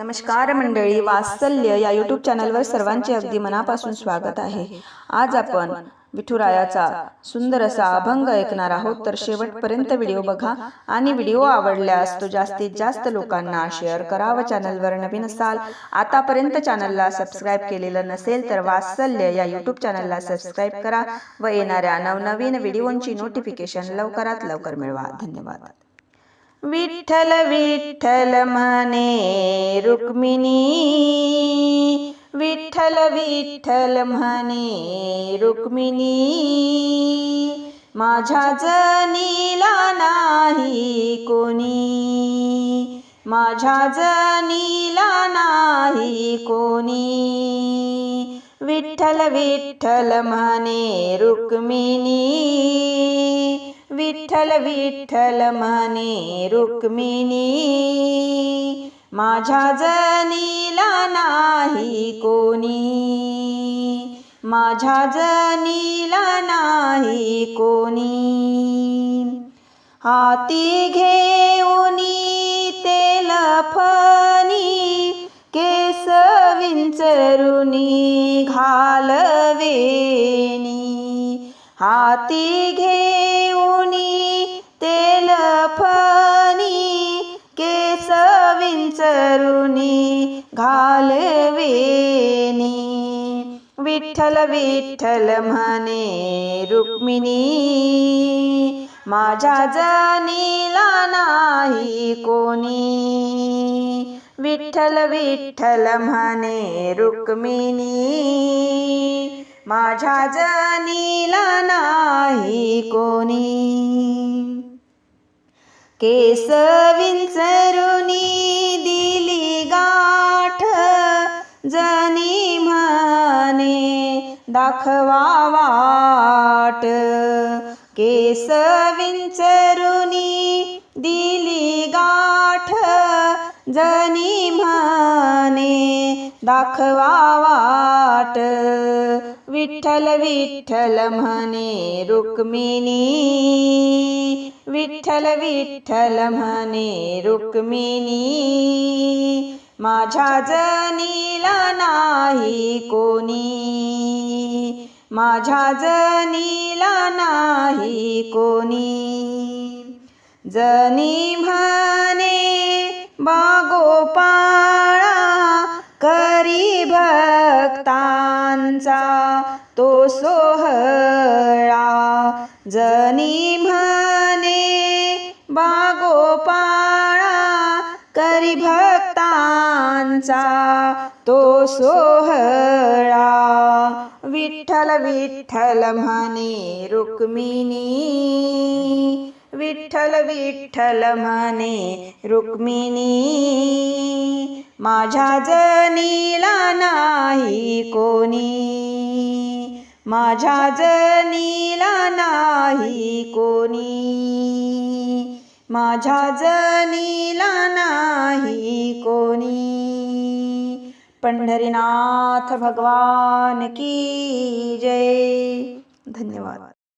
नमस्कार मंडळी वात्सल्य या यूट्यूब चॅनलवर सर्वांचे अगदी मनापासून स्वागत आहे. आज आपण विठुरायाचा सुंदर असा अभंग ऐकणार आहोत. तर शेवटपर्यंत व्हिडिओ बघा आणि व्हिडिओ आवडल्यास तो जास्तीत जास्त लोकांना शेअर करा व चॅनलवर नवीन असाल आतापर्यंत चॅनलला सबस्क्राईब केलेलं नसेल तर वात्सल्य या यूट्यूब चॅनलला सबस्क्राईब करा व येणाऱ्या नवनवीन व्हिडिओंची नोटिफिकेशन लवकरात लवकर मिळवा. धन्यवाद. विठ्ठल विठ्ठल म्हणे रुक्मिणी. विठ्ठल विठ्ठल म्हणे रुक्मिणी. माझ्या जनीला नाही कोणी. माझ्या जनीला नाही कोणी. विठ्ठल विठ्ठल म्हणे रुक्मिणी. विठ्ठल विठ्ठल म्हणे रुक्मिणी माझ्या जनीला नाही कोणी. माझ्या जनीला नाही कोणी. हाती घेऊनी तेल फणी केस विंचरुनी घालवेनी. हाती घे घेऊनी तेल फनी केस विंचरुनी घालवेनी विठ्ठल विठ्ठल म्हणे रुक्मिणी माझ्या जनीला नाही कोणी. विठ्ठल विठ्ठल म्हणे रुक्मिणी माझ्या जनीला नाही कोणी. केस विंचरुनी दिली गाठ जनी म्हणे दाखवा वाट. केस विंचरुनी दिली गाठ जनी म्हणे दाखवा वाट. विठ्ठल विठ्ठल म्हणे रुक्मिणी. विठ्ठल विठ्ठल म्हणे रुक्मिणी. माझ्या जनीला नाही कोणी. माझ्या जनीला नाही कोणी. जनी म्हणे करी भक्तांचा तो सोहळा. जनी म्हणे बागोपाळा करी भक्तांचा तो सोहळा. विठ्ठल विठ्ठल म्हणे रुक्मिणी विठ्ठल विठ्ठल म्हणे रुक्मिणी माझ्या जनीला नाही कोणी. माझ्या जनीला नाही कोणी. माझ्या जनीला नाही कोणी. पंढरीनाथ भगवान की जय. धन्यवाद.